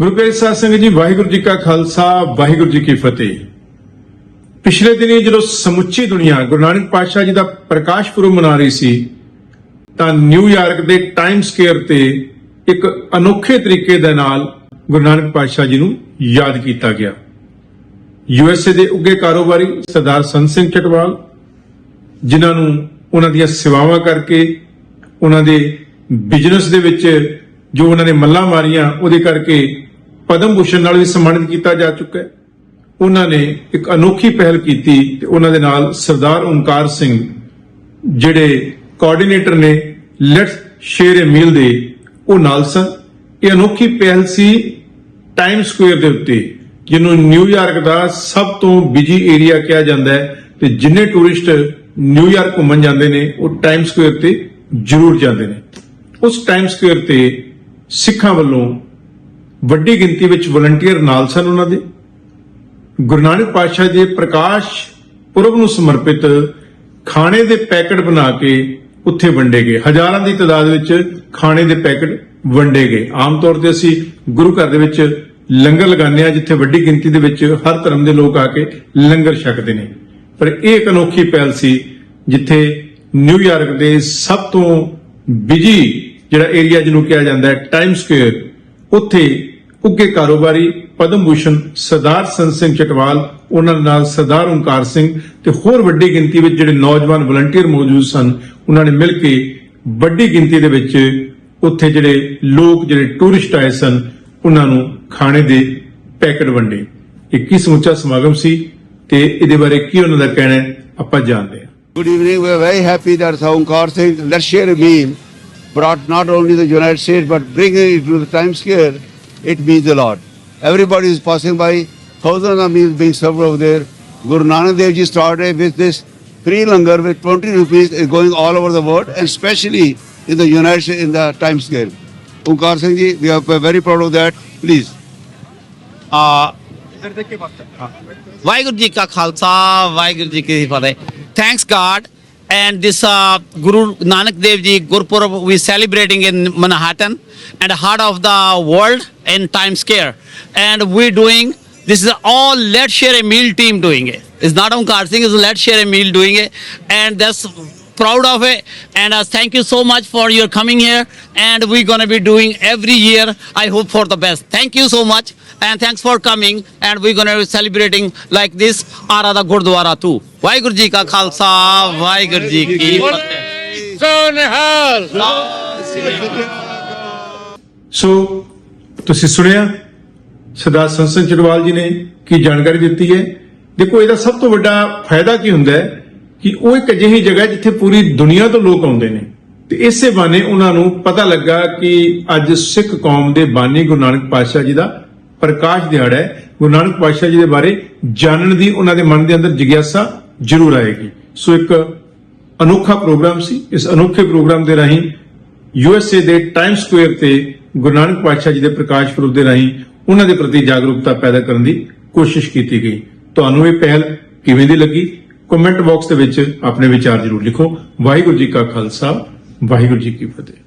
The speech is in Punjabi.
ਗੁਰੂ ਗ੍ਰੰਥ ਸਾਹਿਬ ਸਿੰਘ ਜੀ, ਵਾਹਿਗੁਰੂ ਜੀ ਕਾ ਖਾਲਸਾ, ਵਾਹਿਗੁਰੂ ਜੀ ਕੀ ਫਤਿਹ। ਪਿਛਲੇ ਦਿਨੀ ਜਦੋਂ ਸਮੁੱਚੀ ਦੁਨੀਆ, ਗੁਰੂ ਨਾਨਕ ਪਾਤਸ਼ਾਹ ਜੀ ਦਾ ਪ੍ਰਕਾਸ਼ ਪੁਰਬ ਮਨਾ ਰਹੀ ਸੀ, ਤਾਂ ਨਿਊਯਾਰਕ ਦੇ ਟਾਈਮ ਸਕੁਏਅਰ ਤੇ ਇੱਕ ਅਨੋਖੇ ਤਰੀਕੇ ਦੇ ਨਾਲ ਗੁਰੂ ਨਾਨਕ ਪਾਤਸ਼ਾਹ ਜੀ ਨੂੰ ਯਾਦ ਕੀਤਾ ਗਿਆ। ਯੂਐਸਏ ਦੇ ਉੱਗੇ ਕਾਰੋਬਾਰੀ ਸਰਦਾਰ ਸੰਤ ਸਿੰਘ ਚਟਵਾਲ ਜਿਨ੍ਹਾਂ ਨੂੰ ਉਹਨਾਂ ਦੀਆਂ ਸੇਵਾਵਾਂ ਕਰਕੇ, ਉਹਨਾਂ ਦੇ ਬਿਜ਼ਨਸ ਦੇ ਵਿੱਚ ਜੋ ਉਹਨਾਂ ਨੇ ਮੱਲਾਂ ਮਾਰੀਆਂ, ਉਹਦੇ ਕਰਕੇ ਪਦਮ ਭੂਸ਼ਣ ਨਾਲ ਵੀ ਸਨਮਾਨਿਤ ਕੀਤਾ ਜਾ ਚੁੱਕਾ ਹੈ। ਉਹਨਾਂ ਨੇ ਇੱਕ ਅਨੋਖੀ ਪਹਿਲ ਕੀਤੀ ਤੇ ਉਹਨਾਂ ਦੇ ਨਾਲ ਸਰਦਾਰ ਓਮਕਾਰ ਸਿੰਘ, ਜਿਹੜੇ ਕੋਆਰਡੀਨੇਟਰ ਨੇ ਲੈਟਸ ਸ਼ੇਅਰ ਏ ਮੀਲ ਦੇ, ਉਹ ਨਾਲ ਸਨ। ਇਹ ਅਨੋਖੀ ਪਹਿਲ ਸੀ ਟਾਈਮ ਸਕੁਅਰ ਦੇ ਉੱਤੇ, ਜਿਹਨੂੰ ਨਿਊਯਾਰਕ ਦਾ ਸਭ ਤੋਂ ਬਿਜ਼ੀ ਏਰੀਆ ਕਿਹਾ ਜਾਂਦਾ ਹੈ ਤੇ ਜਿੰਨੇ ਟੂਰਿਸਟ ਨਿਊਯਾਰਕ ਘੁੰਮਣ ਜਾਂਦੇ ਨੇ, ਉਹ ਟਾਈਮ ਸਕੁਅਰ ਤੇ ਜ਼ਰੂਰ ਜਾਂਦੇ ਨੇ। ਉਸ ਟਾਈਮ ਸਕੁਏਅਰ ਤੇ ਸਿੱਖਾਂ ਵੱਲੋਂ ਵੱਡੀ ਗਿਣਤੀ ਵਿੱਚ ਵਲੰਟੀਅਰ ਨਾਲ ਸਨ ਉਹਨਾਂ ਦੇ। ਗੁਰੂ ਨਾਨਕ ਪਾਤਸ਼ਾਹ ਜੀ ਦੇ ਪ੍ਰਕਾਸ਼ ਪੁਰਬ ਨੂੰ ਸਮਰਪਿਤ ਖਾਣੇ ਦੇ ਪੈਕੇਟ ਬਣਾ ਕੇ ਉੱਥੇ ਵੰਡੇ ਗਏ। ਹਜ਼ਾਰਾਂ ਦੀ ਤਾਦਾਦ ਵਿੱਚ ਖਾਣੇ ਦੇ ਪੈਕੇਟ ਵੰਡੇ ਗਏ। ਆਮ ਤੌਰ ਤੇ ਅਸੀਂ ਗੁਰੂ ਘਰ ਦੇ ਵਿੱਚ ਲੰਗਰ ਲਗਾਉਂਦੇ ਹਾਂ, ਜਿੱਥੇ ਵੱਡੀ ਗਿਣਤੀ ਦੇ ਵਿੱਚ ਹਰ ਧਰਮ ਦੇ ਲੋਕ ਆ ਕੇ ਲੰਗਰ ਛਕਦੇ ਨੇ। ਪਰ ਇਹ ਇੱਕ ਅਨੋਖੀ ਪਹਿਲ ਸੀ, ਜਿੱਥੇ ਨਿਊਯਾਰਕ ਦੇ ਸਭ ਤੋਂ ਬਿਜ਼ੀ ਜਿਹੜਾ ਏਰੀਆ ਜਿਹਨੂੰ ਕਿਹਾ ਜਾਂਦਾ ਹੈ ਟਾਈਮ ਸਕੁਏਅਰ ਉੱਥੇ ਉੱਗੇ ਕਾਰੋਬਾਰੀ ਪਦਮ ਭੂਸ਼ਣ ਸਰਦਾਰ ਸੰਤ ਸਿੰਘ ਚਟਵਾਲ ਉਹਨਾਂ ਨਾਲ ਸਰਦਾਰ ਓਮਕਾਰ ਸਿੰਘ ਤੇ ਹੋਰ ਵੱਡੀ ਗਿਣਤੀ ਵਿੱਚ ਜਿਹੜੇ ਨੌਜਵਾਨ ਵਲੰਟੀਅਰ ਮੌਜੂਦ ਸਨ ਉਹਨਾਂ ਨੇ ਮਿਲ ਕੇ ਵੱਡੀ ਗਿਣਤੀ ਦੇ ਵਿੱਚ ਉੱਥੇ ਜਿਹੜੇ ਲੋਕ ਜਿਹੜੇ ਟੂਰਿਸਟ ਆਏ ਸਨ ਉਹਨਾਂ ਨੂੰ ਖਾਣੇ ਦੇ ਪੈਕੇਟ ਵੰਡੇ ਇਹ ਕੀ ਸਮੁੱਚਾ ਸਮਾਗਮ ਸੀ ਤੇ ਇਹਦੇ ਬਾਰੇ ਕੀ ਉਹਨਾਂ ਦਾ ਕਹਿਣਾ ਹੈ ਆਪਾਂ ਜਾਣਦੇ ਹਾਂ Good evening. We are very happy that Saumkar Singh, let's share a meal, brought not only the United States but bringing it to the Times Square. It means a lot. Everybody is passing by, thousands of meals being served over there. Guru Nanak Dev Ji started with this free langar with 20 rupees is going all over the world and especially in the United States in the Times Square. Umkar Singh Ji, we are very proud of that. Please. ਆ ਵਾਹਿਗੁਰੂ ਜੀ ਕਾ ਖਾਲਸਾ ਵਾਹਿਗੁਰੂ ਜੀ ਕੀ ਫਤਿਹ thanks God and this uh, Guru Nanak Dev Ji Gurpurab we celebrating in Manhattan and heart of the world in Times Square and we're doing this is all Let's Share a Meal team doing it. It's not Omkar Singh, it's Let's Share a Meal doing it and that's proud of it and uh, thank you so much for your coming here and we're going to be doing every year i hope for the best thank you so much and thanks for coming and we're going to be celebrating like this arada gurdwara too Waheguru ji ਕਾ ਖਾਲਸਾ ਵਾਹਿਗੁਰੂ ਜੀ ਕੀ ਫਤਿਹ ਸੋ ਤੁਸੀਂ ਸੁਣਿਆ ਸਰਦਾਰ ਸੰਤ ਸਿੰਘ ਚੜਵਾਲ ਜੀ ਨੇ ਕੀ ਜਾਣਕਾਰੀ ਦਿੱਤੀ ਹੈ ਦੇਖੋ ਇਹਦਾ ਸਭ ਤੋਂ ਵੱਡਾ ਫਾਇਦਾ ਕੀ ਹੁੰਦਾ ਹੈ ਕਿ ਉਹ ਇੱਕ ਅਜਿਹੀ ਜਗ੍ਹਾ ਜਿੱਥੇ ਪੂਰੀ ਦੁਨੀਆ ਤੋਂ ਲੋਕ ਆਉਂਦੇ ਨੇ। ਤੇ ਇਸੇ ਬਾਨੇ ਉਹਨਾਂ ਨੂੰ ਪਤਾ ਲੱਗਾ ਕਿ ਅੱਜ ਸਿੱਖ ਕੌਮ ਦੇ ਬਾਨੀ ਗੁਰੂ ਨਾਨਕ ਪਾਤਸ਼ਾਹ ਜੀ ਦਾ ਪ੍ਰਕਾਸ਼ ਦਿਹਾੜਾ ਹੈ। ਗੁਰੂ ਨਾਨਕ ਪਾਤਸ਼ਾਹ ਜੀ ਦੇ ਬਾਰੇ ਜਾਣਨ ਦੀ ਉਹਨਾਂ ਦੇ ਮਨ ਦੇ ਅੰਦਰ ਜਿਗਿਆਸਾ ਜ਼ਰੂਰ ਆਏਗੀ। ਸੋ ਇੱਕ ਅਨੋਖਾ ਪ੍ਰੋਗਰਾਮ ਸੀ। ਇਸ ਅਨੋਖੇ ਪ੍ਰੋਗਰਾਮ ਦੇ ਰਾਹੀਂ ਯੂਐਸਏ ਦੇ ਟਾਈਮ ਸਕੁਅਰ ਤੇ ਗੁਰੂ ਨਾਨਕ ਪਾਤਸ਼ਾਹ ਜੀ ਦੇ ਪ੍ਰਕਾਸ਼ ਪੁਰਬ ਦੇ ਰਾਹੀਂ ਉਹਨਾਂ ਦੇ ਪ੍ਰਤੀ ਜਾਗਰੂਕਤਾ ਪੈਦਾ ਕਰਨ ਦੀ ਕੋਸ਼ਿਸ਼ ਕੀਤੀ ਗਈ। ਤੁਹਾਨੂੰ ਇਹ ਪਹਿਲ ਕਿਵੇਂ ਦੀ ਲੱਗੀ? ਕਮੈਂਟ ਬਾਕਸ ਦੇ ਵਿੱਚ ਆਪਣੇ ਵਿਚਾਰ ਜ਼ਰੂਰ ਲਿਖੋ। ਵਾਹਿਗੁਰੂ ਜੀ ਕਾ ਖਾਲਸਾ, ਵਾਹਿਗੁਰੂ ਜੀ ਕੀ ਫਤਿਹ।